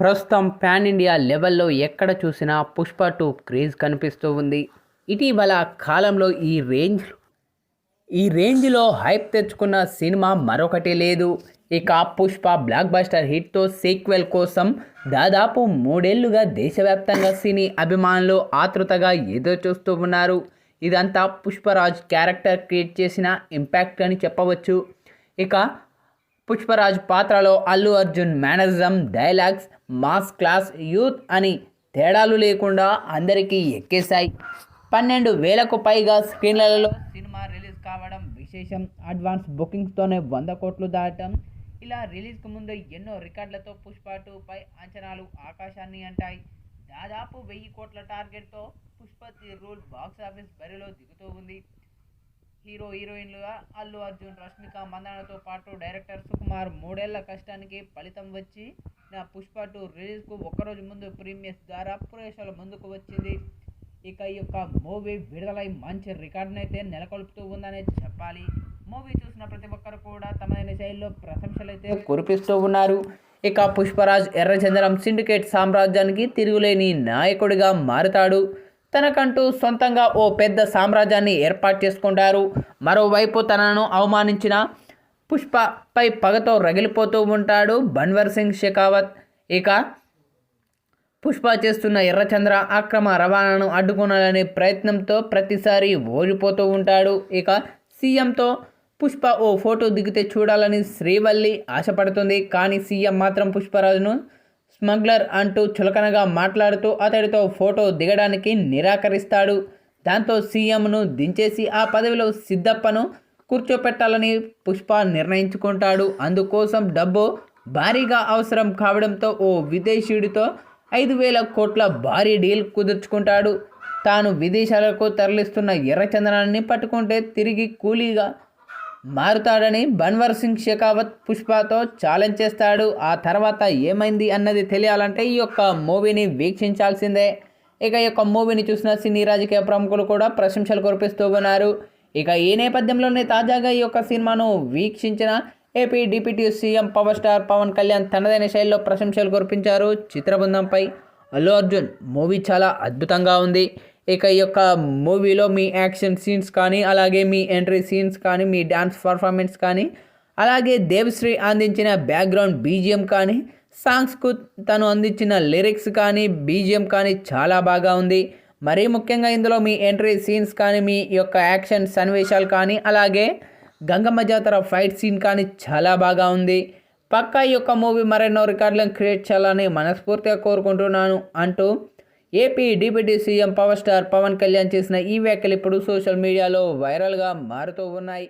ప్రస్తుతం pan India లెవెల్లో ఎక్కడ చూసినా పుష్ప టూ క్రేజ్ కనిపిస్తూ ఉంది. ఇటీవల కాలంలో ఈ రేంజ్ ఈ రేంజ్లో హైప్ తెచ్చుకున్న సినిమా మరొకటి లేదు. ఇక పుష్ప బ్లాక్ బస్టర్ హిట్తో సీక్వెల్ కోసం దాదాపు మూడేళ్ళుగా దేశవ్యాప్తంగా సినీ అభిమానులు ఆతృతగా ఎదురు చూస్తూ ఉన్నారు. ఇదంతా పుష్పరాజ్ క్యారెక్టర్ క్రియేట్ చేసిన ఇంపాక్ట్ అని చెప్పవచ్చు. ఇక పుష్పరాజ్ పాత్రలో Allu Arjun mannerism dialogues mass class youth అని తేడాలు లేకుండా అందరికీ ఎక్కేశాయి. పన్నెండు వేలకు పైగా స్క్రీన్లలో సినిమా రిలీజ్ కావడం విశేషం. అడ్వాన్స్ బుకింగ్స్తోనే వంద కోట్లు దాటం. ఇలా రిలీజ్కు ముందు ఎన్నో రికార్డులతో పుష్ప టూపై అంచనాలు ఆకాశాన్ని అంటాయి. దాదాపు వెయ్యి కోట్ల టార్గెట్తో పుష్ప రూల్ బాక్స్ ఆఫీస్ బరిలో దిగుతూ ఉంది. హీరో హీరోయిన్లుగా అల్లు అర్జున్ రష్మిక మందనతో పాటు డైరెక్టర్ సుకుమార్ మూడేళ్ళ కష్టానికి ఫలితం వచ్చి నా పుష్ప టూ రిలీజ్కు ఒక్కరోజు ముందు ప్రీమియర్స్ ద్వారా ప్రేక్షకుల ముందుకు వచ్చింది. ఇక ఈ యొక్క మూవీ విడుదలై మంచి రికార్డునైతే నెలకొల్పుతూ ఉందనే చెప్పాలి. మూవీ చూసిన ప్రతి ఒక్కరు కూడా తమదైన శైలిలో ప్రశంసలు అయితే కురిపిస్తూ ఉన్నారు. ఇక పుష్పరాజ్ ఎర్రచందనం సిండికేట్ సామ్రాజ్యానికి తిరుగులేని నాయకుడిగా మారుతాడు. తనకంటూ సొంతంగా ఓ పెద్ద సామ్రాజ్యాన్ని ఏర్పాటు చేసుకుంటారు. మరోవైపు తనను అవమానించిన పుష్పపై పగతో రగిలిపోతూ ఉంటాడు బన్వర్ సింగ్ షెకావత్. ఇక పుష్ప చేస్తున్న ఎర్రచంద్ర అక్రమ రవాణాను అడ్డుకోనాలనే ప్రయత్నంతో ప్రతిసారి ఓడిపోతూ ఉంటాడు. ఇక సీఎంతో పుష్ప ఓ ఫోటో దిగితే చూడాలని శ్రీవల్లి ఆశపడుతుంది. కానీ సీఎం మాత్రం పుష్పరాజును స్మగ్లర్ అంటూ చులకనగా మాట్లాడుతూ అతడితో ఫోటో దిగడానికి నిరాకరిస్తాడు. దాంతో సీఎంను దించేసి ఆ పదవిలో సిద్ధప్పను కూర్చోపెట్టాలని పుష్ప నిర్ణయించుకుంటాడు. అందుకోసం డబ్బు భారీగా అవసరం కావడంతో ఓ విదేశీయుడితో ఐదు వేల కోట్ల భారీ డీల్ కుదుర్చుకుంటాడు. తాను విదేశాలకు తరలిస్తున్న ఎర్రచందనాన్ని పట్టుకుంటే తిరిగి కూలీగా మారుతాడని బన్వర్ సింగ్ షెకావత్ పుష్పతో ఛాలెంజ్ చేస్తాడు. ఆ తర్వాత ఏమైంది అన్నది తెలియాలంటే ఈ యొక్క మూవీని వీక్షించాల్సిందే. ఇక ఈ యొక్క మూవీని చూసిన సినీ రాజకీయ ప్రముఖులు కూడా ప్రశంసలు కురిపిస్తూ ఉన్నారు. ఇక ఈ నేపథ్యంలోనే తాజాగా ఈ యొక్క సినిమాను వీక్షించిన AP deputy CM power star Pawan Kalyan తనదైన శైలిలో ప్రశంసలు కురిపించారు చిత్రబృందంపై. అల్లు అర్జున్ మూవీ చాలా అద్భుతంగా ఉంది. ఇక ఈ యొక్క మూవీలో మీ యాక్షన్ సీన్స్ కానీ అలాగే మీ ఎంట్రీ సీన్స్ కానీ మీ డ్యాన్స్ పర్ఫార్మెన్స్ కానీ అలాగే దేవశ్రీ అందించిన బ్యాక్గ్రౌండ్ బీజిఎం కానీ సాంగ్స్కు తను అందించిన లిరిక్స్ కానీ బీజిఎం కానీ చాలా బాగా ఉంది. మరీ ముఖ్యంగా ఇందులో మీ ఎంట్రీ సీన్స్ కానీ మీ యొక్క యాక్షన్ సన్నివేశాలు కానీ అలాగే గంగమ్మ జాతర ఫైట్ సీన్ కానీ చాలా బాగా ఉంది. పక్కా ఈ యొక్క మూవీ మరెన్నో రికార్డులను క్రియేట్ చేయాలని మనస్ఫూర్తిగా కోరుకుంటున్నాను అంటూ AP deputy CM power star Pawan Kalyan చేసిన ఈ వ్యాఖ్యలు ఇప్పుడు సోషల్ మీడియాలో వైరల్గా మారుతూ ఉన్నాయి.